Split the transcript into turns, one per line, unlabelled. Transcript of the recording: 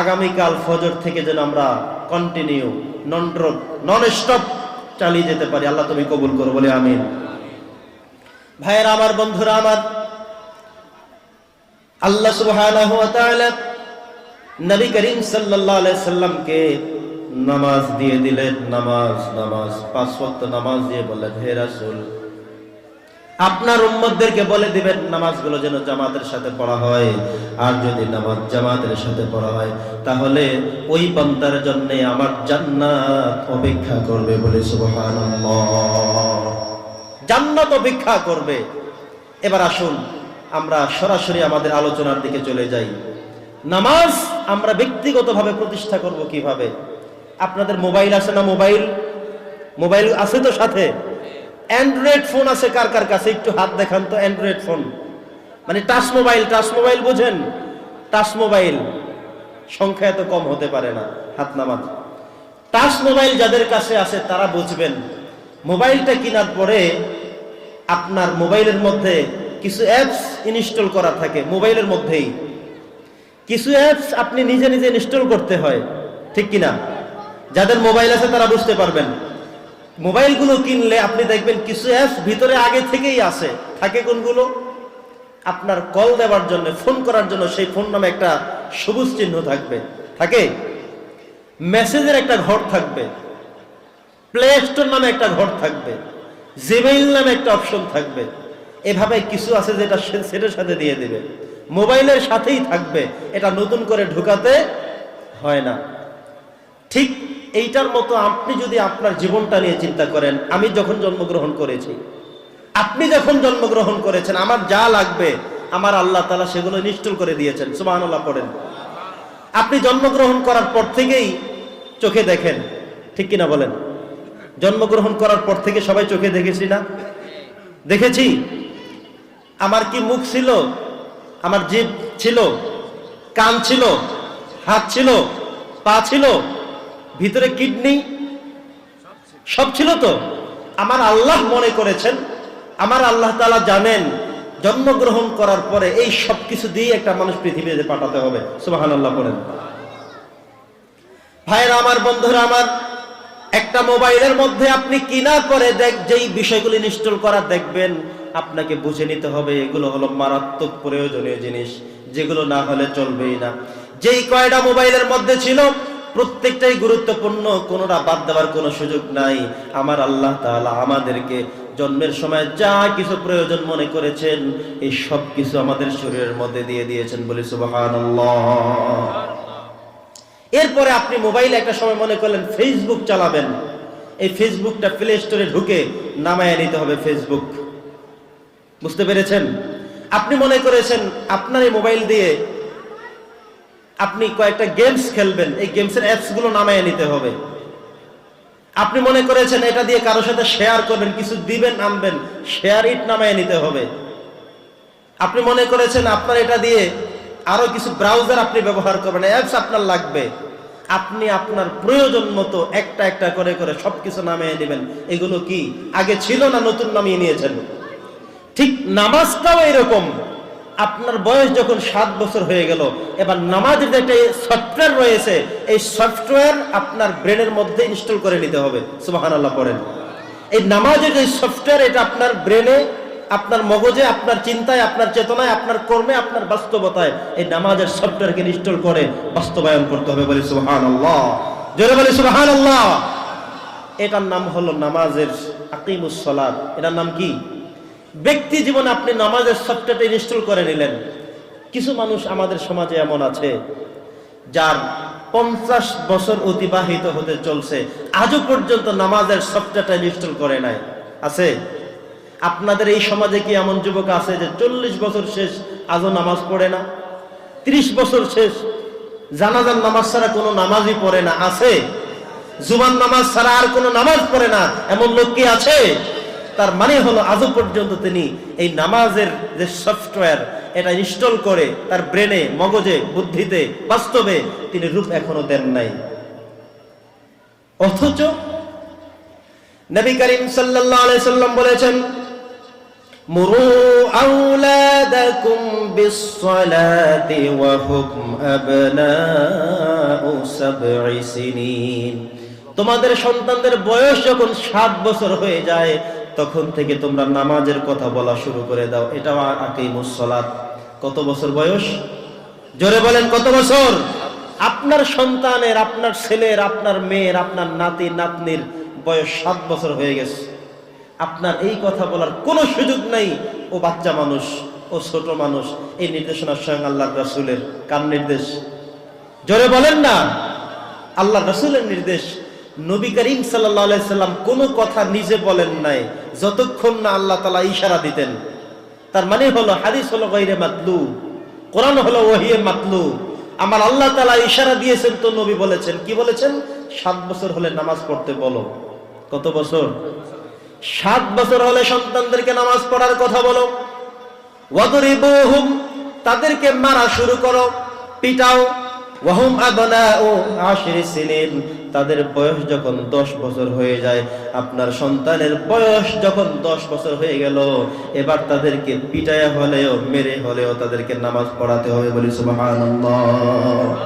আগামীকাল ফজর থেকে যেন আমরা কন্টিনিউ নন নন স্টপ চালিয়ে যেতে পারি। আল্লাহ তুমি কবুল করো, বলে আমিন। ভাইয়েরা, আমার বন্ধুরা, আমার আল্লাহ তাআলা নবী করিম আলাইহি সাল্লামকে নামাজ দিয়ে দিলেন। নামাজ নামাজ, পাঁচ ওয়াক্ত নামাজ দিয়ে বললেন, হে রাসূল আপনার উম্মতদেরকে বলে দিবেন, নামাজগুলো যেন জামাতের সাথে পড়া হয়। আর যদি নামাজ জামাতের সাথে পড়া হয়, তাহলে ওই বান্দার জন্য আমার জান্নাত অপেক্ষা করবে বলে জান্নাত অপেক্ষা করবে। এবার আসুন, আমরা সরাসরি আমাদের আলোচনার দিকে চলে যাই। নামাজ আমরা ব্যক্তিগতভাবে প্রতিষ্ঠা করব কীভাবে? আপনাদের মোবাইল আছে না মোবাইল? মোবাইল আছে তো সাথে? অ্যান্ড্রয়েড ফোন আছে কার কার কাছে? একটু হাত দেখান তো অ্যান্ড্রয়েড ফোন মানে টাচ মোবাইল টাচ মোবাইল বোঝেন? টাচ মোবাইল সংখ্যা এত কম হতে পারে না, হাত নামাজ টাচ মোবাইল যাদের কাছে আছে, তারা বুঝবেন, মোবাইলটা কেনার পরে আপনার মোবাইলের মধ্যে কিছু অ্যাপস ইনস্টল করা থাকে, মোবাইলের মধ্যেই। কিছু অ্যাপস আপনি নিজে নিজে ইনস্টল করতে হয়, ঠিক কিনা? যাদের মোবাইল আছে, তারা বুঝতে পারবেন। মোবাইলগুলো কিনলে আপনি দেখবেন কিছু অ্যাপস ভিতরে আগে থেকেই আছে। থাকে কোনগুলো? আপনার কল দেওয়ার জন্য ফোন করার জন্য সেই ফোন নামে একটা সবুজ চিহ্ন থাকবে। থাকে? মেসেজের একটা ঘর থাকবে। প্লে স্টোর নামে একটা ঘর থাকবে। জিমেইল নামে একটা অপশন থাকবে। এভাবে কিছু আছে যেটা সেটার সাথে দিয়ে দিবে। মোবাইলের সাথেই থাকবে। এটা নতুন করে ঢুকাতে হয় না। ঠিক এইটার মতো আপনি যদি আপনার জীবনটা নিয়ে চিন্তা করেন, আমি যখন জন্মগ্রহণ করেছি, আপনি যখন জন্মগ্রহণ করেছেন, আমার যা লাগবে, আমার আল্লাহ তালা সেগুলো নিশ্চল করে দিয়েছেন। সুবাহ আল্লাহ পড়েন। আপনি জন্মগ্রহণ করার পর থেকেই চোখে দেখেন, ঠিক কিনা বলেন? জন্মগ্রহণ করার পর থেকে সবাই চোখে দেখেছি না? দেখেছি? আমার কি মুখ ছিল? আমার জিভ ছিল? কান ছিল? হাত ছিল? পা ছিল? ভিতরে কিডনি, সব ছিল তো? আমার আল্লাহ মনে করেছেন, আমার আল্লাহ তালা জানেন, জন্মগ্রহণ করার পরে এই সব কিছু দিয়ে একটা মানুষ পৃথিবীতে পাঠাতে হবে। সুবাহান আল্লাহ বলেন ভাইয়েরা আমার, বন্ধুরা আমার, একটা মোবাইলের মধ্যে আপনি কেনার পরে দেখ, যেই বিষয়গুলি ইনস্টল করা দেখবেন, আপনাকে বুঝে নিতে হবে, এগুলো হলো মারাত্মক প্রয়োজনীয় জিনিস, যেগুলো না হলে চলবেই না। যেই কয়টা মোবাইলের মধ্যে ছিল প্রত্যেকটাই গুরুত্বপূর্ণ, কোনোটা বাদ দেওয়ার কোনো সুযোগ নাই। আমার আল্লাহ তাআলা আমাদেরকে জন্মের সময় যা কিছু প্রয়োজন মনে করেছেন, এই সব কিছু আমাদের শরীরের মধ্যে দিয়ে দিয়েছেন বলে সুবহানাল্লাহ। এরপরে আপনি মোবাইলে একটা সময় মনে করলেন, ফেসবুক চালাবেন। এই ফেসবুকটা প্লে স্টোরে ঢুকে নামায় নিতে হবে ফেসবুক। বুঝতে পেরেছেন? আপনি মনে করেছেন, আপনার এই মোবাইল দিয়ে আপনি কয়েকটা গেমস খেলবেন, এই গেমসের অ্যাপসগুলো নামায় নিতে হবে। আপনি মনে করেছেন এটা দিয়ে কারোর সাথে শেয়ার করবেন, কিছু দিবেন, আনবেন শেয়ার ইট নামায় নিতে হবে। আপনি মনে করেছেন আপনার এটা দিয়ে আরও কিছু ব্রাউজার আপনি ব্যবহার করবেন অ্যাপস আপনার লাগবে। আপনি আপনার প্রয়োজন মতো একটা একটা করে করে সবকিছু নামিয়ে নেবেন। এগুলো কি আগে ছিল না নতুন নামিয়ে নিয়েছেন? ঠিক নামাজটাও এরকম। আপনার বয়স যখন সাত বছর হয়ে গেল, এবার নামাজের যে একটা সফটওয়্যার রয়েছে, এই সফটওয়্যার আপনার ব্রেনের মধ্যে ইনস্টল করে নিতে হবে। সুবাহান আল্লাহ পড়েন। এই নামাজের যে সফটওয়্যার এটা আপনার ব্রেনে আপনার মগজে, আপনার চিন্তায়, আপনার চেতনায়, আপনার কর্মে, আপনার বাস্তবতায় এই নামাজের সফটওয়্যারকে ইনস্টল করে বাস্তবায়ন করতে হবে বলে সুবাহান আল্লাহ জোরে বলে সুবাহান আল্লাহ এটার নাম হলো নামাজের আকিমুস সালাত এটার নাম কি? ব্যক্তি জীবনে আপনি নামাজের সফটওয়্যারটা ইনস্টল করে নিলেন। কিছু মানুষ আমাদের সমাজে এমন আছে, যার পঞ্চাশ বছর অতিবাহিত হতে চলছে, আজও পর্যন্ত নামাজের সফটওয়্যারটা ইনস্টল করে নাই। আছে? আপনাদের এই সমাজে কি এমন যুবক আছে যে চল্লিশ বছর শেষ আজও নামাজ পড়ে না? ত্রিশ বছর শেষ জানাজার নামাজ ছাড়া কোনো নামাজই পড়ে না। আছে? জুবান নামাজ ছাড়া আর কোনো নামাজ পড়ে না। এমন লোক কি আছে? তার মানে হলো আজও পর্যন্ত তিনি এই নামাজের যে সফটওয়্যার, এটা ইনস্টল করে তার ব্রেনে, মগজে, বুদ্ধিতে, বাস্তবে তিনি রূপ এখনও দেন নাই। অথচ নবী করিম সাল্লাম বলেছেন তোমাদের সন্তানদের বয়স যখন সাত বছর হয়ে যায় তখন থেকে তোমরা নামাজের কথা বলা শুরু করে দাও। এটা আকেই মুসলাত কত বছর বয়স? জোরে বলেন, কত বছর? আপনার সন্তানের, আপনার ছেলের, আপনার মেয়ের, আপনার নাতি, নাতনির বয়স সাত বছর হয়ে গেছে। আপনার এই কথা বলার কোনো সুযোগ নাই। ও বাচ্চা মানুষ, ও ছোট মানুষ, এই নির্দেশনা স্বয়ং আল্লাহ রাসুলের কার নির্দেশ? জোরে বলেন না। আল্লাহ রাসুলের নির্দেশ। নবী করিম সাল্লাম কোনো কথা নিজে বলেন নাই, যতক্ষণ না আল্লাহ তালা ইশারা দিতেন। তার মানে হলো হাদিস হলো গৈরে মাতলু কোরআন হলো ওহিয়ে মাতলু আমার আল্লাহ তালা ইশারা দিয়েছেন তো নবী বলেছেন। কি বলেছেন? সাত বছর হলে নামাজ পড়তে বলো। কত বছর? সাত বছর হলে সন্তানদেরকে নামাজ পড়ার কথা বলো। তাদেরকে মারা শুরু করো। পিটাও। ওয়াহুম তাদের বয়স যখন দশ বছর হয়ে যায়, আপনার সন্তানের বয়স যখন দশ বছর হয়ে গেল, এবার তাদেরকে পিটায়া হলেও, মেরে হলেও তাদেরকে নামাজ পড়াতে হবে বলি সুবহানাল্লাহ।